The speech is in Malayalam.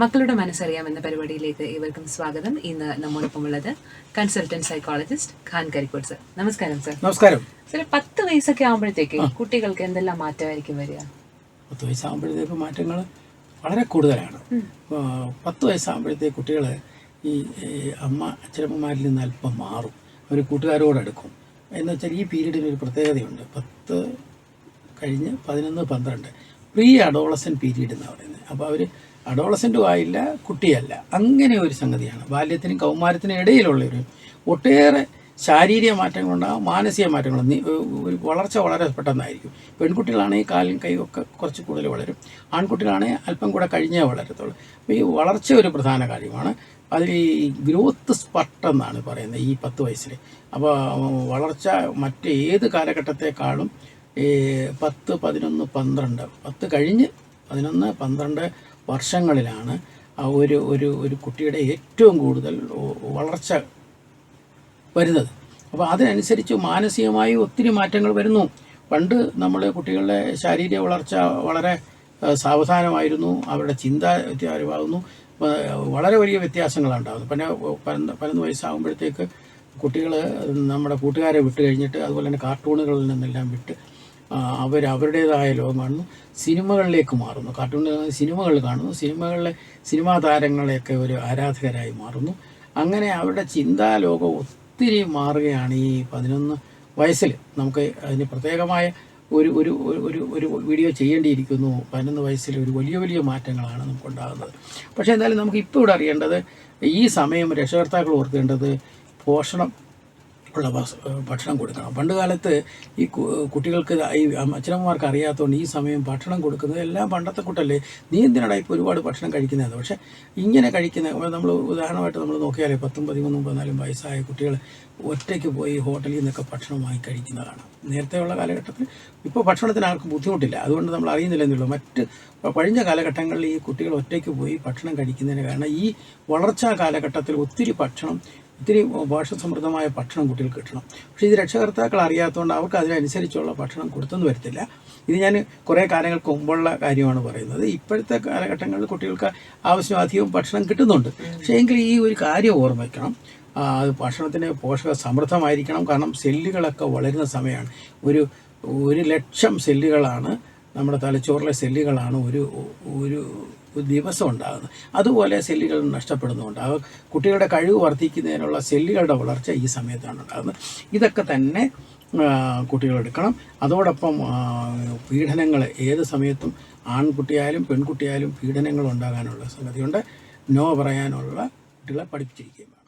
മക്കളുടെ മനസ്സറിയാം എന്ന പരിപാടിയിലേക്ക് ഇവർക്കും സ്വാഗതം. ഇന്ന് നമ്മോടൊപ്പം ഉള്ളത് consultant psychologist Khan Karikkode sir നമസ്കാരം സർ നമസ്കാരം. സർ പത്ത് വയസ്സൊക്കെ ആകുമ്പോഴത്തേക്ക് കുട്ടികൾക്ക് എന്തെല്ലാം മാറ്റമായിരിക്കും വരിക? പത്ത് വയസ്സാകുമ്പോഴത്തേക്ക് മാറ്റങ്ങൾ വളരെ കൂടുതലാണ്. പത്ത് വയസ്സാകുമ്പോഴത്തേക്ക് കുട്ടികൾ ഈ ഈ അമ്മ അച്ഛനമ്മമാരിൽ നിന്ന് അല്പം മാറും. അവർ കൂട്ടുകാരോടെടുക്കും എന്ന് വെച്ചാൽ ഈ പീരീഡിന് ഒരു പ്രത്യേകതയുണ്ട്. പത്ത് കഴിഞ്ഞ് പതിനൊന്ന് പന്ത്രണ്ട്. പ്രീ അഡോളസൻ പീരീഡ് എന്നാണ് പറയുന്നത്. അപ്പോൾ അവർ അഡോളസന്റും ആയില്ല കുട്ടിയല്ല. അങ്ങനെ ഒരു സംഗതിയാണ്. ബാല്യത്തിനും കൗമാരത്തിനും ഇടയിലുള്ള ഒരു ഒട്ടേറെ ശാരീരിക മാറ്റങ്ങളുണ്ടാകും മാനസിക മാറ്റങ്ങളുണ്ടാകും ഒരു വളർച്ച വളരെ പെട്ടെന്നായിരിക്കും. പെൺകുട്ടികളാണെങ്കിൽ കാലും കൈയും ഒക്കെ കുറച്ച് കൂടുതൽ വളരും. ആൺകുട്ടികളാണെങ്കിൽ അല്പം കൂടെ കഴിഞ്ഞേ വളരത്തുള്ളൂ. അപ്പോൾ ഈ വളർച്ച ഒരു പ്രധാന കാര്യമാണ്. അതിൽ ഈ ഗ്രോത്ത് സ്പട്ട് എന്നാണ് പറയുന്നത് ഈ പത്ത് വയസ്സിൽ അപ്പോൾ വളർച്ച മറ്റ് ഏത് കാലഘട്ടത്തെക്കാളും ഈ പത്ത് പതിനൊന്ന് പന്ത്രണ്ട്. പത്ത് കഴിഞ്ഞ് പതിനൊന്ന് പന്ത്രണ്ട് വർഷങ്ങളിലാണ് ഒരു ഒരു ഒരു കുട്ടിയുടെ ഏറ്റവും കൂടുതൽ വളർച്ച വരുന്നത്. അപ്പോൾ അതിനനുസരിച്ച് മാനസികമായി ഒത്തിരി മാറ്റങ്ങൾ വരുന്നു. പണ്ട് നമ്മൾ കുട്ടികളുടെ ശാരീരിക വളർച്ച വളരെ സാവധാനമായിരുന്നു. അവരുടെ ചിന്ത വ്യത്യാസമാകുന്നു വളരെ വലിയ വ്യത്യാസങ്ങളാണ് ഉണ്ടാകുന്നത്. പിന്നെ പതിനൊന്ന് പതിനൊന്ന് വയസ്സാകുമ്പോഴത്തേക്ക് കുട്ടികൾ നമ്മുടെ കൂട്ടുകാരെ വിട്ട് കഴിഞ്ഞിട്ട് അതുപോലെ തന്നെ കാർട്ടൂണുകളിൽ നിന്നെല്ലാം വിട്ട് അവർ അവരുടേതായ ലോകം കാണുന്നു. സിനിമകളിലേക്ക് മാറുന്നു. കാർട്ടൂൺ സിനിമകൾ കാണുന്നു. സിനിമകളിലെ സിനിമാ താരങ്ങളെയൊക്കെ ഒരു ആരാധകരായി മാറുന്നു. അങ്ങനെ അവരുടെ ചിന്താ ലോകം ഒത്തിരി മാറുകയാണ് ഈ പതിനൊന്ന് വയസ്സിൽ നമുക്ക് അതിന് പ്രത്യേകമായ ഒരു ഒരു ഒരു- ഒരു ഒരു വീഡിയോ ചെയ്യേണ്ടിയിരിക്കുന്നു. പതിനൊന്ന് വയസ്സിൽ ഒരു വലിയ വലിയ മാറ്റങ്ങളാണ് നമുക്കുണ്ടാകുന്നത്. പക്ഷേ എന്തായാലും നമുക്ക് ഇപ്പോൾ ഇവിടെ അറിയേണ്ടത് ഈ സമയം രക്ഷകർത്താക്കൾ ഓർക്കേണ്ടത് പോഷണം ഉള്ള ഭക്ഷണം കൊടുക്കണം. പണ്ട് കാലത്ത് ഈ കുട്ടികൾക്ക് ഈ അച്ഛനമ്മമാർക്ക് അറിയാത്തതുകൊണ്ട് ഈ സമയം ഭക്ഷണം കൊടുക്കുന്നത് എല്ലാം പണ്ടത്തെ കുട്ടല്ലേ. നീ എന്തിനാടാ ഇപ്പോൾ ഒരുപാട് ഭക്ഷണം കഴിക്കുന്നതെന്ന് പക്ഷേ ഇങ്ങനെ കഴിക്കുന്ന നമ്മൾ ഉദാഹരണമായിട്ട് നമ്മൾ നോക്കിയാലേ പത്തും പതിമൂന്നും പതിനാലും വയസ്സായ കുട്ടികൾ ഒറ്റയ്ക്ക് പോയി ഹോട്ടലിൽ നിന്നൊക്കെ ഭക്ഷണം വാങ്ങി കഴിക്കുന്നതാണ്. നേരത്തെയുള്ള കാലഘട്ടത്തിൽ ഇപ്പോൾ ഭക്ഷണത്തിന് ആർക്കും ബുദ്ധിമുട്ടില്ല. അതുകൊണ്ട് നമ്മൾ അറിയുന്നില്ലെന്നുള്ളൂ. മറ്റ് കഴിഞ്ഞ കാലഘട്ടങ്ങളിൽ ഈ കുട്ടികൾ ഒറ്റയ്ക്ക് പോയി ഭക്ഷണം കഴിക്കുന്നതിന് കാരണം ഈ വളർച്ചാ കാലഘട്ടത്തിൽ ഒത്തിരി ഭക്ഷണം ഒത്തിരി പോഷകസമൃദ്ധമായ ഭക്ഷണം കുട്ടികൾക്ക് കിട്ടണം. പക്ഷേ ഇത് രക്ഷകർത്താക്കൾ അറിയാത്തതുകൊണ്ട് അവർക്ക് അതിനനുസരിച്ചുള്ള ഭക്ഷണം കൊടുത്തെന്ന് വരത്തില്ല. ഇത് ഞാൻ കുറേ കാലങ്ങൾക്ക് മുമ്പുള്ള കാര്യമാണ് പറയുന്നത്. ഇപ്പോഴത്തെ കാലഘട്ടങ്ങളിൽ കുട്ടികൾക്ക് ആവശ്യം അധികം ഭക്ഷണം കിട്ടുന്നുണ്ട്. പക്ഷേ എങ്കിൽ ഈ ഒരു കാര്യം ഓർമ്മിക്കണം അത് ഭക്ഷണത്തിന് പോഷക സമൃദ്ധമായിരിക്കണം. കാരണം സെല്ലുകളൊക്കെ വളരുന്ന സമയമാണ് ഒരു ഒരു ലക്ഷം സെല്ലുകളാണ് നമ്മുടെ തലച്ചോറിലെ സെല്ലുകളാണ് ഒരു ഒരു ദിവസം ഉണ്ടാകുന്നത് അതുപോലെ സെല്ലുകൾ നഷ്ടപ്പെടുന്നുണ്ട്. അവ കുട്ടികളുടെ കഴിവ് വർദ്ധിക്കുന്നതിനുള്ള സെല്ലുകളുടെ വളർച്ച ഈ സമയത്താണ് ഉണ്ടാകുന്നത്. ഇതൊക്കെ തന്നെ കുട്ടികളെടുക്കണം അതോടൊപ്പം ആ, പീഡനങ്ങൾ ഏത് സമയത്തും ആൺകുട്ടിയായാലും പെൺകുട്ടിയായാലും പീഡനങ്ങൾ ഉണ്ടാകാനുള്ള സംഗതിയുണ്ട്. നോ പറയാനുള്ള കുട്ടികളെ പഠിപ്പിച്ചിരിക്കുകയും